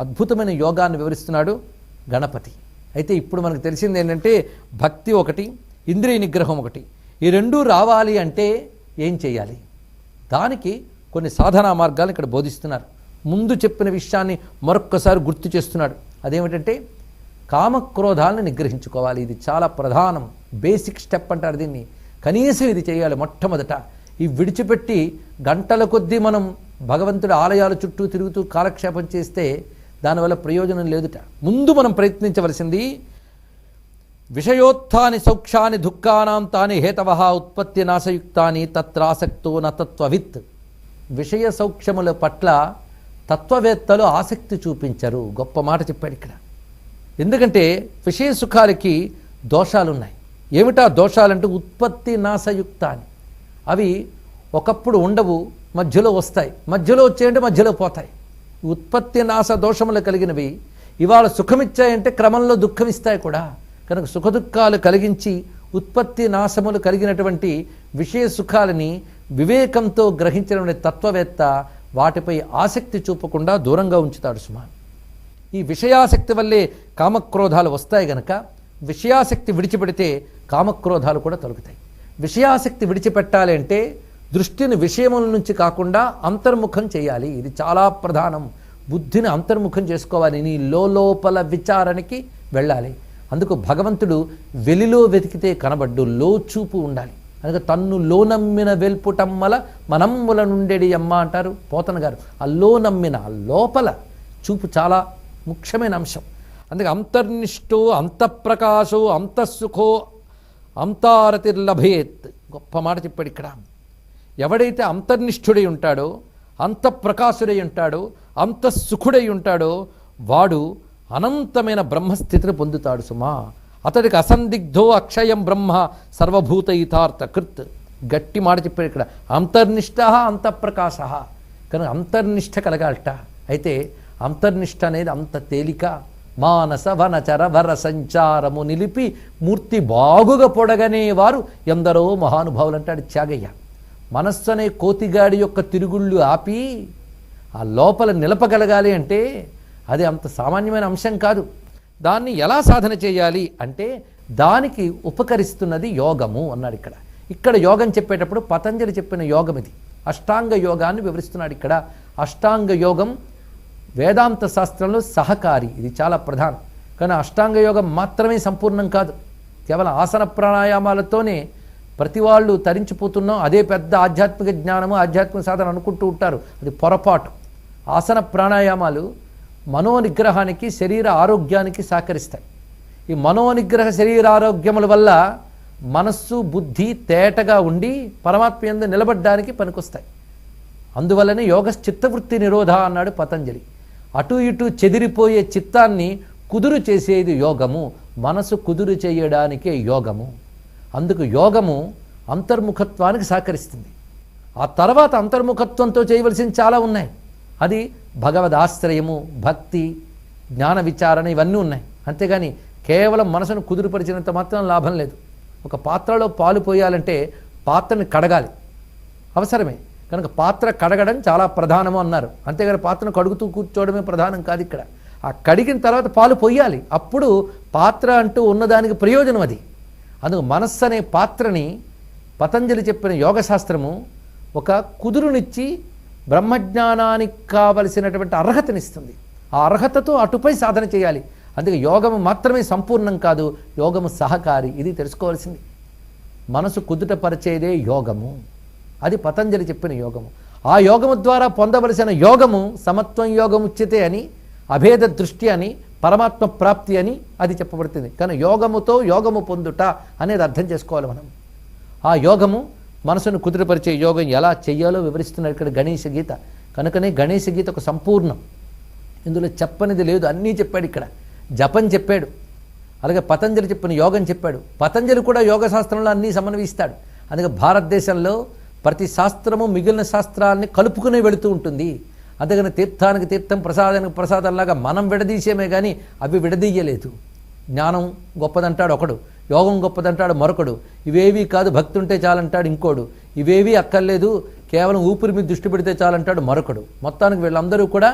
అద్భుతమైన యోగాన్ని వివరిస్తున్నాడు గణపతి. అయితే ఇప్పుడు మనకు తెలిసింది ఏంటంటే భక్తి ఒకటి ఇంద్రియ నిగ్రహం ఒకటి. ఈ రెండూ రావాలి అంటే ఏం చేయాలి? దానికి కొన్ని సాధనా మార్గాలు ఇక్కడ బోధిస్తున్నారు. ముందు చెప్పిన విషయాన్ని మరొక్కసారి గుర్తు చేస్తున్నాడు. అదేమిటంటే కామక్రోధాలను నిగ్రహించుకోవాలి. ఇది చాలా ప్రధానం. బేసిక్ స్టెప్ అంటారు దీన్ని. కనీసం ఇది చేయాలి మొట్టమొదట. ఈ విడిచిపెట్టి గంటల కొద్దీ మనం భగవంతుడి ఆలయాల చుట్టూ తిరుగుతూ కాలక్షేపం చేస్తే దానివల్ల ప్రయోజనం లేదుట. ముందు మనం ప్రయత్నించవలసింది విషయోత్థాని సౌక్షాని దుఃఖానాం తాని హేతవ ఉత్పత్తి నాశయుక్తాని తత్రాసక్తో నతత్వవిత్ విషయ సౌక్షముల పట్ల తత్వవేత్తలు ఆసక్తి చూపించరు. గొప్ప మాట చెప్పాడు ఇక్కడ. ఎందుకంటే విషయ సుఖాలకి దోషాలున్నాయి. ఏమిటా దోషాలంటే ఉత్పత్తి నాశయుక్తాని. అవి ఒకప్పుడు ఉండవు మధ్యలో వస్తాయి. మధ్యలో వచ్చాయంటే మధ్యలో పోతాయి. ఉత్పత్తి నాశ దోషములు కలిగినవి ఇవాళ సుఖమిచ్చాయంటే క్రమంలో దుఃఖమిస్తాయి కూడా. కనుక సుఖదుఖాలు కలిగించి ఉత్పత్తి నాశములు కలిగినటువంటి విషయ సుఖాలని వివేకంతో గ్రహించిన తత్వవేత్త వాటిపై ఆసక్తి చూపకుండా దూరంగా ఉంచుతాడు సుమా ఈ విషయాసక్తి వల్లే కామక్రోధాలు వస్తాయి గనక విషయాసక్తి విడిచిపెడితే కామక్రోధాలు కూడా తొలగుతాయి. విషయాసక్తి విడిచిపెట్టాలి అంటే దృష్టిని విషయముల నుంచి కాకుండా అంతర్ముఖం చేయాలి. ఇది చాలా ప్రధానం. బుద్ధిని అంతర్ముఖం చేసుకోవాలి. నీ లోపల విచారణకి వెళ్ళాలి. అందుకు భగవంతుడు వెలిలో వెతికితే కనబడ్డు లోచూపు ఉండాలి. అందుకే తన్ను లోనమ్మిన వెల్పుటమ్మల మనమ్ముల నుండెడి అమ్మ అంటారు పోతన గారు ఆ లోనమ్మిన ఆ లోపల చూపు చాలా ముఖ్యమైన అంశం. అందుకే అంతర్నిష్టో అంతఃప్రకాశో అంతఃసుఖో అంతారతిర్లభేత్. గొప్ప మాట చెప్పాడు ఇక్కడ. ఎవడైతే అంతర్నిష్ఠుడై ఉంటాడో అంతఃప్రకాశుడై ఉంటాడో అంత సుఖుడై ఉంటాడో వాడు అనంతమైన బ్రహ్మస్థితిని పొందుతాడు సుమా. అతడికి అసందిగ్ధో అక్షయం బ్రహ్మ సర్వభూతయితార్థ కృత్. గట్టి మాట చెప్పాడు ఇక్కడ. అంతర్నిష్ట అంతఃప్రకాశ. కనుక అంతర్నిష్ట కలగాలట. అయితే అంతర్నిష్ట అనేది అంత తేలిక. మానస వనచర వర సంచారము నిలిపి మూర్తి బాగుగా పొడగనే వారు ఎందరో మహానుభావులు అంటాడు త్యాగయ్య. మనస్సు అనే కోతిగాడి యొక్క తిరుగుళ్ళు ఆపి ఆ లోపల నిలపగలగాలి అంటే అది అంత సామాన్యమైన అంశం కాదు. దాన్ని ఎలా సాధన చేయాలి అంటే దానికి ఉపకరిస్తున్నది యోగము అన్నాడు ఇక్కడ. ఇక్కడ యోగం చెప్పేటప్పుడు పతంజలి చెప్పిన యోగం ఇది. అష్టాంగ యోగాన్ని వివరిస్తున్నాడు ఇక్కడ. అష్టాంగ యోగం వేదాంత శాస్త్రంలో సహకారి. ఇది చాలా ప్రధానం. కానీ అష్టాంగ యోగం మాత్రమే సంపూర్ణం కాదు. కేవలం ఆసన ప్రాణాయామాలతోనే ప్రతి వాళ్ళు తరించిపోతున్నాం అదే పెద్ద ఆధ్యాత్మిక జ్ఞానము ఆధ్యాత్మిక సాధన అనుకుంటూ ఉంటారు. అది పొరపాటు. ఆసన ప్రాణాయామాలు మనోనిగ్రహానికి శరీర ఆరోగ్యానికి సహకరిస్తాయి. ఈ మనోనిగ్రహ శరీర ఆరోగ్యముల వల్ల మనస్సు బుద్ధి తేటగా ఉండి పరమాత్మ ఎందు నిలబడ్డానికి పనికొస్తాయి. అందువల్లనే యోగ చిత్తవృత్తి నిరోధ అన్నాడు పతంజలి. అటు ఇటు చెదిరిపోయే చిత్తాన్ని కుదురు చేసేది యోగము. మనసు కుదురు చేయడానికే యోగము. అందుకు యోగము అంతర్ముఖత్వానికి సహకరిస్తుంది. ఆ తర్వాత అంతర్ముఖత్వంతో చేయవలసింది చాలా ఉన్నాయి. అది భగవద్ ఆశ్రయము భక్తి జ్ఞాన విచారణ ఇవన్నీ ఉన్నాయి. అంతేగాని కేవలం మనసును కుదురుపరిచినంత మాత్రం లాభం లేదు. ఒక పాత్రలో పాలు పోయాలంటే పాత్రని కడగాలి. అవసరమే. కనుక పాత్ర కడగడం చాలా ప్రధానము అన్నారు. అంతేగాని పాత్రను కడుగుతూ కూర్చోవడమే ప్రధానం కాదు ఇక్కడ. ఆ కడిగిన తర్వాత పాలు పోయాలి. అప్పుడు పాత్ర అంటూ ఉన్నదానికి ప్రయోజనం అది. అందుకు మనస్సు అనే పాత్రని పతంజలి చెప్పిన యోగశాస్త్రము ఒక కుదురునిచ్చి బ్రహ్మజ్ఞానానికి కావలసినటువంటి అర్హతనిస్తుంది. ఆ అర్హతతో అటుపై సాధన చేయాలి. అందుకే యోగము మాత్రమే సంపూర్ణం కాదు యోగము సహకారి. ఇది తెలుసుకోవాల్సింది. మనసు కుదుటపరిచేదే యోగము. అది పతంజలి చెప్పిన యోగము. ఆ యోగము ద్వారా పొందవలసిన యోగము సమత్వం యోగం ఉచితే అని అభేద దృష్టి అని పరమాత్మ ప్రాప్తి అని అది చెప్పబడుతుంది. కానీ యోగముతో యోగము పొందుట అనేది అర్థం చేసుకోవాలి మనం. ఆ యోగము మనసును కుదురుపరిచే యోగం ఎలా చెయ్యాలో వివరిస్తున్నారు ఇక్కడ గణేష గీత. కనుకనే గణేష గీత ఒక సంపూర్ణం. ఇందులో చెప్పనిది లేదు అన్నీ చెప్పాడు ఇక్కడ. జపం చెప్పాడు. అలాగే పతంజలి చెప్పిన యోగం చెప్పాడు. పతంజలి కూడా యోగ శాస్త్రంలో అన్నీ సమన్వయిస్తాడు. అందుకే భారతదేశంలో ప్రతి శాస్త్రము మిగిలిన శాస్త్రాలని కలుపుకునే వెళుతూ ఉంటుంది. అందుకని తీర్థానికి తీర్థం ప్రసాదానికి ప్రసాదంలాగా మనం విడదీసేమే కానీ అవి విడదీయలేదు. జ్ఞానం గొప్పదంటాడు ఒకడు యోగం గొప్పదంటాడు మరొకడు ఇవేవీ కాదు భక్తి ఉంటే చాలంటాడు ఇంకోడు ఇవేవీ అక్కర్లేదు కేవలం ఊపిరి మీద దృష్టి పెడితే చాలంటాడు మరొకడు. మొత్తానికి వీళ్ళందరూ కూడా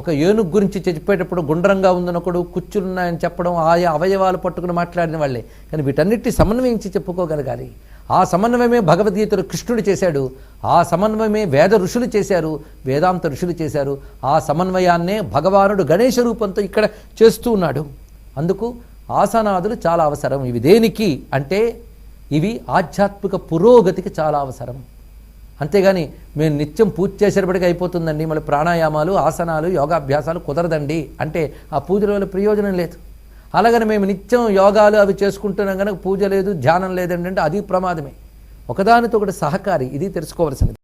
ఒక ఏనుగు గురించి చెప్పేటప్పుడు గుండ్రంగా ఉందనొకడు కుచ్చులున్నాయని చెప్పడం ఆయా అవయవాలు పట్టుకుని మాట్లాడిన వాళ్ళే. కానీ వీటన్నిటి సమన్వయించి చెప్పుకోగలగాలి. ఆ సమన్వయమే భగవద్గీతలు కృష్ణుడు చేశాడు. ఆ సమన్వయమే వేద ఋషులు చేశారు. వేదాంత ఋషులు చేశారు. ఆ సమన్వయాన్నే భగవానుడు గణేశ రూపంతో ఇక్కడ చేస్తూ ఉన్నాడు. అందుకు ఆసనాదులు చాలా అవసరం. ఇవి దేనికి అంటే ఇవి ఆధ్యాత్మిక పురోగతికి చాలా అవసరం. అంతేగాని మేము నిత్యం పూజ చేసేటప్పటికి అయిపోతుందండి. మళ్ళీ ప్రాణాయామాలు ఆసనాలు యోగాభ్యాసాలు కుదరదండి. అంటే ఆ పూజల వల్ల ప్రయోజనం లేదు. అలాగని మేము నిత్యం యోగాలు అవి చేసుకుంటున్నాం కనుక పూజ లేదు ధ్యానం లేదండి అంటే అది ప్రమాదమే. ఒకదానితో ఒకటి సహకారి ఇది తెలుసుకోవాల్సింది